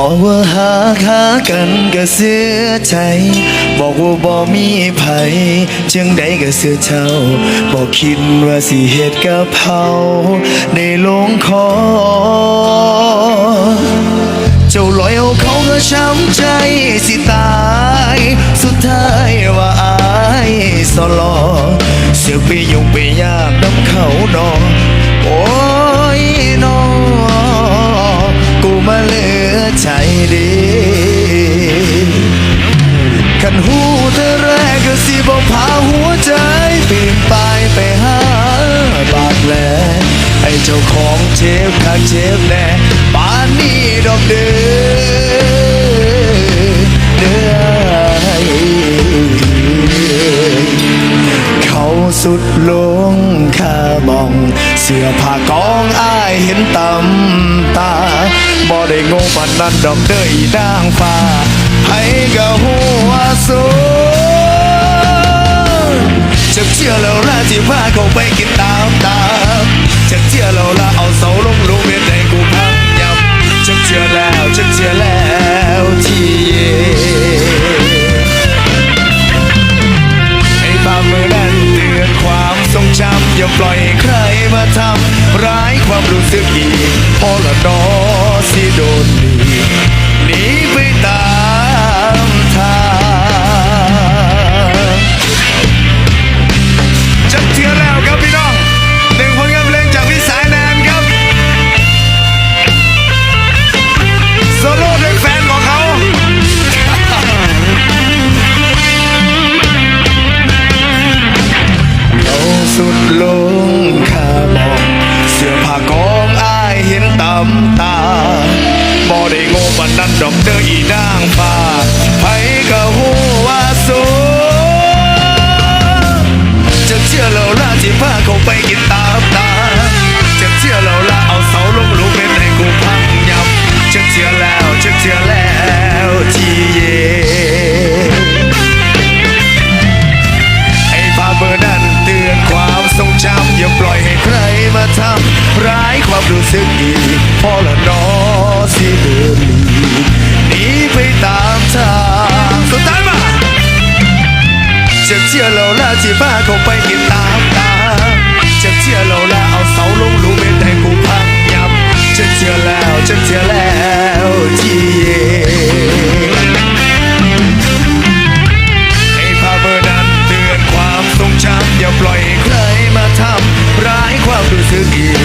บอกว่าหาหากันก็เสือใจ บอกว่าบ่มีไผจังใดก็เสือเจ้าบอกคิดว่าสิเหตุกับเฮาได้ลงคอ เจ้าลอยเอาเขาก็ช้ำใจสิตาย สุดท้ายว่าอายสลอ เสือไปยุ่งไปยากน้ำเขาดอโอ้ยนอกูมาเหลือ ใจดีขันหูเธอแรกก็สิบอกพาหัวใจปีนไปไปหาบาดแผลให้เจ้าของเจ็บคักเจ็บแน่ป่านนี้ดอกเด้อเด้อเขาสุดลงคามอง เสื้อผ้ากองอายเห็นตำตา บ่ได้โง่ปานนั้นดอกเด้ออีนางฟ้าให้ก็หัวสูจะเชื่อแล้วละที่พาเขาไปกินตามตามจะเชื่อแล้วละเอาเสาลงลูกเม็ดให้กูพังยับจะเชื่อแล้วจะเชื่อแล้วที่ให้ภาพมือนั้นเตือนความทรงจำอย่าปล่อยให้ใครมาทำร้ายความรู้สึกอีกพอละนอ สิ ดอกเด้ออีนางฟ้าไผก็ฮู้ว่าสูจะเชื่อเราละที่พาเขาไปกินตามตาจะเชื่อเราละเอาเสาลงลุมเป็นให้กูพังยับจะเชื่อแล้วจะเชื่อแล้วที่เย่ไอ้ภาเบอร์นั้นเตือนความทรงจำอย่าปล่อยให้ใครมาทำร้ายความรู้สึกอีกพอละน้อสิ ชื่อเราละที่พาเขาไปกินตามตาจะเชื่อเราละเอาเสาลงหลุมเป็นแต่กูพังยับจะเชื่อแล้วจะเชื่อแล้วที่เย่ให้ภาพเบอร์นั้นเตือนความทรงจำอย่าปล่อยให้ใครมาทำร้ายความรู้สึกอีก